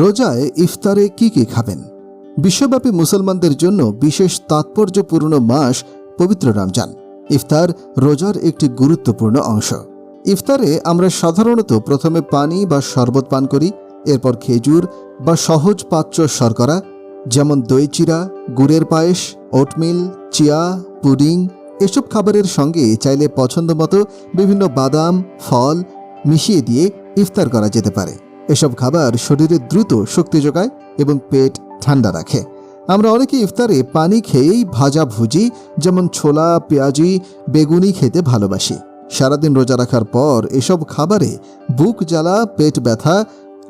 রোজায় ইফতারে কি কি খাবেন? বিশ্বব্যাপী মুসলমানদের জন্য বিশেষ তাৎপর্যপূর্ণ মাস পবিত্র রমজান। ইফতার রোজার একটি গুরুত্বপূর্ণ অংশ। ইফতারে আমরা সাধারণত প্রথমে পানি বা শরবত পান করি, এরপর খেজুর বা সহজ পাচ্য শর্করা, যেমন দই চিরা গুড়ের পায়েস, ওটমিল, চিয়া, পুডিং, এসব খাবারের সঙ্গে চাইলে পছন্দমতো বিভিন্ন বাদাম, ফল মিশিয়ে দিয়ে ইফতার করা যেতে পারে। এসব খাবার শরীরে দ্রুত শক্তি যোগায় এবং পেট ঠান্ডা রাখে। আমরা অনেকে ইফতারে পানি খেয়েই ভাজা ভুজি, যেমন ছোলা, পেঁয়াজি, বেগুনি খেতে ভালোবাসি। সারাদিন রোজা রাখার পর এসব খাবারে বুক জ্বালা, পেট ব্যথা,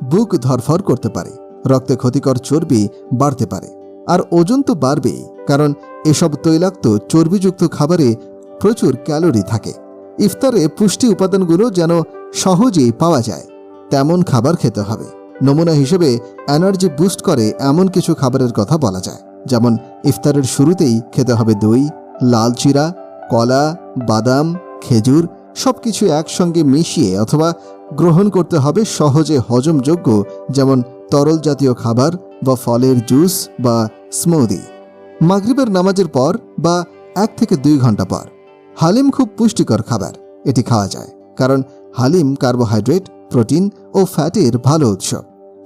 বুক ধরফর করতে পারে। রক্তে ক্ষতিকর চর্বি বাড়তে পারে। আর ওজন তো বাড়বেই, কারণ এসব তৈলাক্ত চর্বিযুক্ত খাবারে প্রচুর ক্যালোরি থাকে। ইফতারে পুষ্টি উপাদানগুলো যেন সহজেই পাওয়া যায়। তেমন খাবার খেতে হবে। নমুনা হিসেবে এনার্জি বুস্ট করে এমন কিছু খাবারের কথা বলা যায়, যেমন ইফতারের শুরুতেই খেতে হবে দই, লাল চিরা, কলা, বাদাম, খেজুর সব কিছু একসঙ্গে মিশিয়ে অথবা গ্রহণ করতে হবে সহজে হজমযোগ্য, যেমন তরল জাতীয় খাবার বা ফলের জুস বা স্মুদি। মাগরিবের নামাজের পর বা এক থেকে দুই ঘণ্টা পর। হালিম খুব পুষ্টিকর খাবার, এটি খাওয়া যায়, কারণ হালিম কার্বোহাইড্রেট প্রোটিন ও ফ্যাটের ভালো উৎস।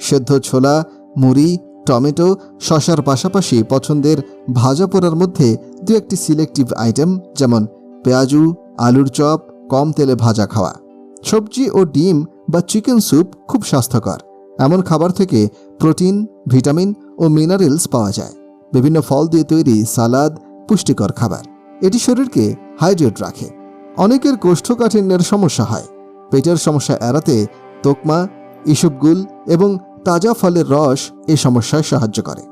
সেদ্ধ ছোলা, মুড়ি, টমেটো শশার পাশাপাশি পছন্দের ভাজা পোড়ার মধ্যে দু একটি সিলেক্টিভ আইটেম যেমন পেঁয়াজু, আলুর চপ, কম তেলে ভাজা খাওয়া। সবজি ও ডিম বা চিকেন স্যুপ খুব স্বাস্থ্যকর। এমন খাবার থেকে প্রোটিন, ভিটামিন ও মিনারেলস পাওয়া যায়। বিভিন্ন ফল দিয়ে তৈরি সালাদ পুষ্টিকর খাবার। এটি শরীরকে হাইড্রেট রাখে। অনেকের কোষ্ঠকাঠিন্যের সমস্যা হয়। পেটের সমস্যা এড়াতে তোকমা, ইসবগুল এবং তাজা ফলের রস এই সমস্যায় সাহায্য করে।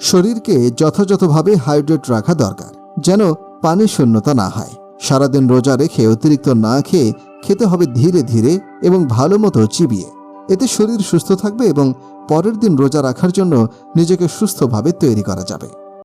শরীরকে যথাযথভাবে হাইড্রেট রাখা দরকার, যেন পানির শূন্যতা না হয়। সারাদিন রোজা রেখে অতিরিক্ত না খেয়ে খেতে হবে ধীরে ধীরে এবং ভালো মতো চিবিয়ে। এতে শরীর সুস্থ থাকবে এবং পরের দিন রোজা রাখার জন্য নিজেকে সুস্থভাবে তৈরি করা যাবে।